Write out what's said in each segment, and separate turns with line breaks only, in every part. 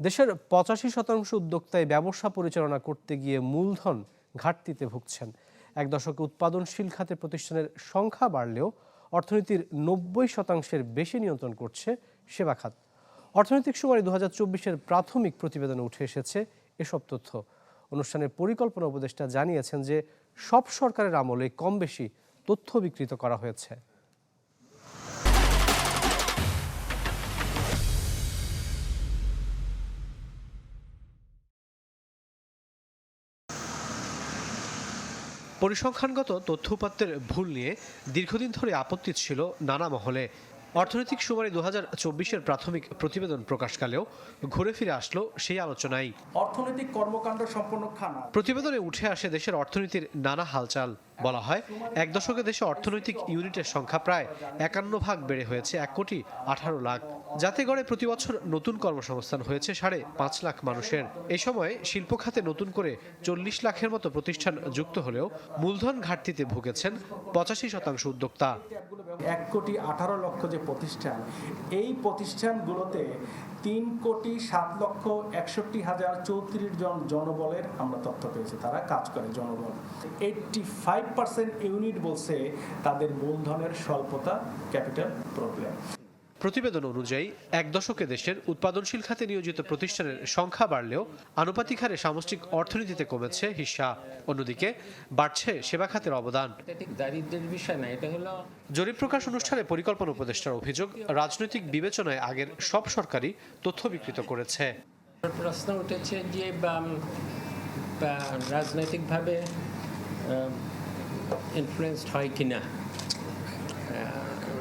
দেশের পঁচাশি শতাংশ উদ্যোক্তায় ব্যবসা পরিচালনা করতে গিয়ে মূলধন ঘাটতিতে ভুগছেন। এক দশকে উৎপাদনশীল খাতে প্রতিষ্ঠানের সংখ্যা বাড়লেও অর্থনীতির নব্বই শতাংশের বেশি নিয়ন্ত্রণ করছে সেবা খাত। অর্থনৈতিক সুমারি দু হাজার প্রাথমিক প্রতিবেদনে উঠে এসেছে এসব তথ্য। অনুষ্ঠানের পরিকল্পনা উপদেষ্টা জানিয়েছেন যে সব সরকারের আমলে কম বেশি তথ্য বিকৃত করা হয়েছে। পরিসংখ্যানগত তথ্য উপাত্তের ভুল নিয়ে দীর্ঘদিন ধরে আপত্তি ছিল নানা মহলে। অর্থনৈতিক সুমারি দু হাজার চব্বিশের প্রাথমিক প্রতিবেদন প্রকাশকালেও ঘুরে ফিরে আসলো সেই আলোচনাই।
অর্থনৈতিক কর্মকাণ্ড সম্পন্ন খানা।
প্রতিবেদনে উঠে আসে দেশের অর্থনীতির নানা হালচাল। বলা হয়, এক দশকে দেশে অর্থনৈতিক ইউনিটের সংখ্যা প্রায় একান্ন ভাগ বেড়ে হয়েছে, এক কোটি আঠারো লাখ। যাতে গড়ে প্রতি বছর নতুন কর্মসংস্থান হয়েছে সাড়ে পাঁচ লাখ মানুষের। এই সময় শিল্প খাতে নতুন করে চল্লিশ লাখের মতো প্রতিষ্ঠান যুক্ত হলেও মূলধন ঘাটতিতে ভুগেছেন পঁচাশি শতাংশ উদ্যোক্তা।
এক কোটি আঠারো লক্ষ যে প্রতিষ্ঠান, এই প্রতিষ্ঠানগুলোতে তিন কোটি সাত লক্ষ একষট্টি হাজার চৌত্রিশ জন জনবলের আমরা তথ্য পেয়েছি, তারা কাজ করে জনবল। এইটটি ফাইভ পার্সেন্ট ইউনিট বলছে তাদের মূলধনের স্বল্পতা ক্যাপিটাল প্রবলেম
প্রতিবেদন অনুযায়ী এক দশকে দেশের উৎপাদনশীল খাতে নিয়োজিত প্রতিষ্ঠানের সংখ্যা বাড়লেও আনুপাতিক হারে সামষ্টিক অর্থনীতিতে কমেছে হিস্সা অন্যদিকে বাড়ছে সেবা খাতের অবদান।
এটা বিষয় না এটা হলো
জরিপ প্রকাশ অনুষ্ঠানে পরিকল্পনা উপদেষ্টার অভিযোগ রাজনৈতিক বিবেচনায় আগের সব সরকারই তথ্য বিকৃত করেছে।
প্রশ্ন উঠেছে যে রাজনৈতিকভাবে ইনফ্লুয়েসড হয় কি না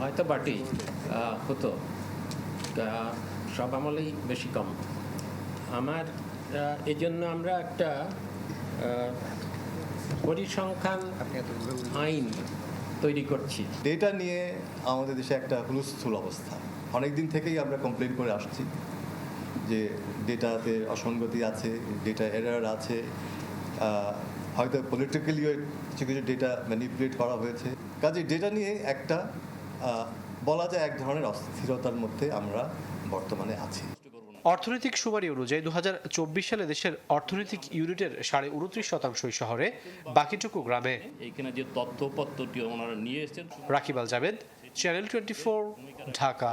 হয়তো বাটি হতো। সব আমলেই বেশি কম। আমার এই জন্য আমরা একটা পরিসংখ্যান আইন তৈরি করছি।
ডেটা নিয়ে আমাদের দেশে একটা হুলস্থুল অবস্থা। অনেক দিন থেকেই আমরা কমপ্লেন করে আসছি যে ডেটাতে অসঙ্গতি আছে ডেটা এরার আছে হয়তো পলিটিক্যালিও কিছু কিছু ডেটা ম্যানিপুলেট করা হয়েছে। কাজে ডেটা নিয়ে একটা বলা যায় এক ধরনের অস্থিরতার মধ্যে আমরা বর্তমানে আছি।
অর্থনৈতিক সুমারি অনুযায়ী দু হাজার চব্বিশ সালে দেশের অর্থনৈতিক ইউনিটের সাড়ে উনত্রিশ শতাংশই শহরে বাকিটুকু গ্রামে।
এইখানে যে তথ্যপত্রটি ওনারা নিয়ে এসেছেন
রাকিবাল জাবেদ চ্যানেল টোয়েন্টি ঢাকা।